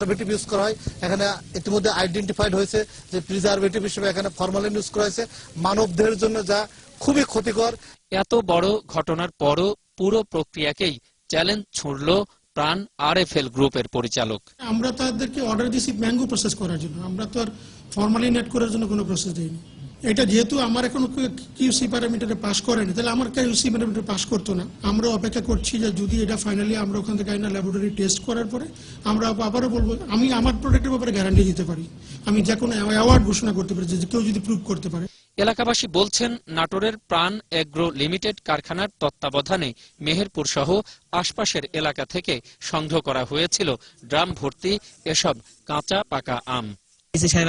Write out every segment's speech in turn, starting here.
Preservative use করা হয়। এখানে ইতিমধ্যে আইডেন্টিফাইড হয়েছে যে প্রিজারভেটিভ হিসেবে এখানে ফরমালিন ইউজ করা হয়েছে। মানবদেহের জন্য যা খুবই ক্ষতিকর। এত বড় ঘটনার পরও পুরো প্রক্রিয়াকেই চ্যালেঞ্জ ছুড়ল প্রাণ আরএফএল গ্রুপের পরিচালক। আমরা তাদেরকে অর্ডার দিয়েছি ম্যাঙ্গো প্রসেস করার জন্য। আমরা তো আর ফর্মালিন এড করার জন্য কোনো প্রসেস দিইনি। এটা যেহেতু আমার এখন কিউসি প্যারামিটারে পাস করেনি তাহলে আমার কিউসি প্যারামিটার পাস করতো না? আমরা অপেক্ষা করছি যে যদি এটা ফাইনালি আমরা ওখান থেকে আইনা ল্যাবরেটরি টেস্ট করার পরে আমরা আবারও বলব, আমি আমার প্রোডাক্টের ব্যাপারে গ্যারান্টি দিতে পারি। আমি যে কোনো অ্যাওয়ার্ড ঘোষণা করতে পারি যে কেউ যদি প্রুভ করতে পারে। এলাকাবাসী বলছেন, নাটোরের প্রাণ এগ্রো লিমিটেড কারখানার তত্ত্বাবধানে মেহেরপুর সহ আশপাশের এলাকা থেকে সংগ্রহ করা হয়েছিল, ড্রাম ভর্তি এসব কাঁচা পাকা আম। ডিসি সাহেব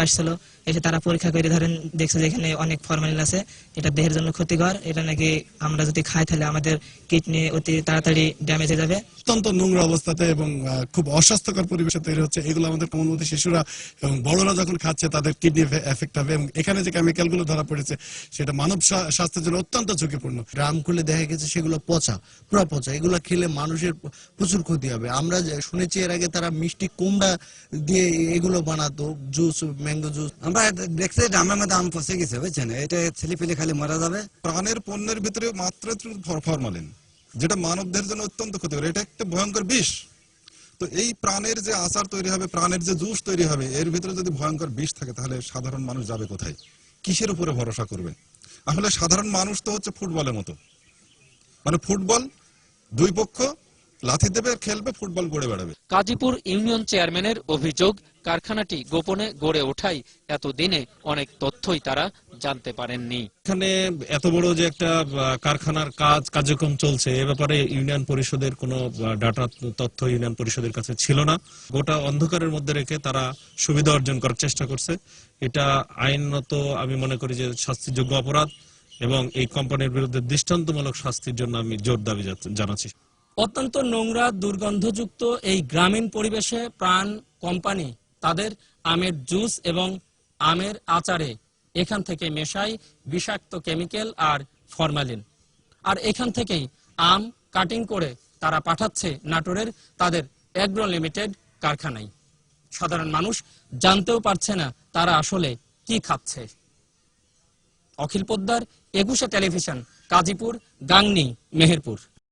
এসে তারা পরীক্ষা করে ধরেন দেখছে যে এখানে অনেক ফরমালিন আছে, এটা দেহের জন্য ক্ষতিকর, এটা নাকি আমরা যদি খাই তাহলে আমাদের কিডনি অতি তাড়াতাড়ি ড্যামেজ হয়ে যাবে। অত্যন্ত নোংরা অবস্থাতে এবং খুব অস্বাস্থ্যকর পরিবেশে তৈরি হচ্ছে। এগুলো আমাদের কোমলমতি শিশুরা এবং বড়রা যখন খাচ্ছে তাদের কিডনি এফেক্ট হবে এবং এখানে যে কেমিক্যালগুলো ধরা পড়েছে সেটা মানব স্বা- স্বাস্থ্যের জন্য অত্যন্ত ঝুঁকিপূর্ণ। ড্রাম খুলে দেখা গেছে সেগুলো পচা পুরা পচা। এগুলো খেলে মানুষের প্রচুর ক্ষতি হবে। আমরা যে শুনেছি এর আগে তারা মিষ্টি কুমড়া দিয়ে এগুলো বানাতো জুস ম্যাঙ্গো জুস আমরা দেখছি ড্রামের মধ্যে আম ফসে গেছে বুঝছেন? এটা ছেলে পেলে খালি মারা যাবে। প্রাণের পণ্যের ভিতরে মাত্র ফরমালিন যেটা মানবদের জন্য অত্যন্ত ক্ষতিকর, এটা একটা ভয়ঙ্কর বিষ। তো এই প্রাণের যে আচার তৈরি হবে, প্রাণের যে জুস তৈরি হবে, এর ভিতরে যদি ভয়ঙ্কর বিষ থাকে, তাহলে সাধারণ মানুষ যাবে কোথায়? কিসের উপরে ভরসা করবে? আসলে সাধারণ মানুষ তো হচ্ছে ফুটবলের মতো। মানে ফুটবল দুই পক্ষ লাথি দেবে খেলবে ফুটবল গড়ে বেড়াবে। কাজীপুর ইউনিয়ন চেয়ারম্যানের অভিযোগ কারখানাটি গোপনে গড়ে ওঠায় এতদিনে অনেক তথ্যই তারা জানতে পারেননি। এখানে এত বড় যে একটা কারখানার কাজ কার্যক্রম চলছে এ ব্যাপারে ইউনিয়ন পরিষদের কোনো ডাটা তথ্য ইউনিয়ন পরিষদের কাছে ছিল না। গোটা অন্ধকারের মধ্যে রেখে তারা সুবিধা অর্জন করার চেষ্টা করছে। এটা আইনত আমি মনে করি যে শাস্তিযোগ্য অপরাধ এবং এই কোম্পানির বিরুদ্ধে দৃষ্টান্তমূলক শাস্তির জন্য আমি জোর দাবি জানাচ্ছি। অত্যন্ত নোংরা, দুর্গন্ধযুক্ত এই গ্রামীণ পরিবেশে প্রাণ কোম্পানি তাদের আমের জুস এবং আমের আচারে এখান থেকে মেশাই বিষাক্ত কেমিক্যাল আর ফরমালিন। আর এখান থেকেই আম কাটিং করে তারা পাঠাচ্ছে নাটোরের তাদের এগ্রো লিমিটেড কারখানায়। সাধারণ মানুষ জানতেও পারছে না তারা আসলে কি খাচ্ছে। অখিল পোদ্দার, একুশে টেলিভিশন, কাজীপুর, গাংনি, মেহেরপুর।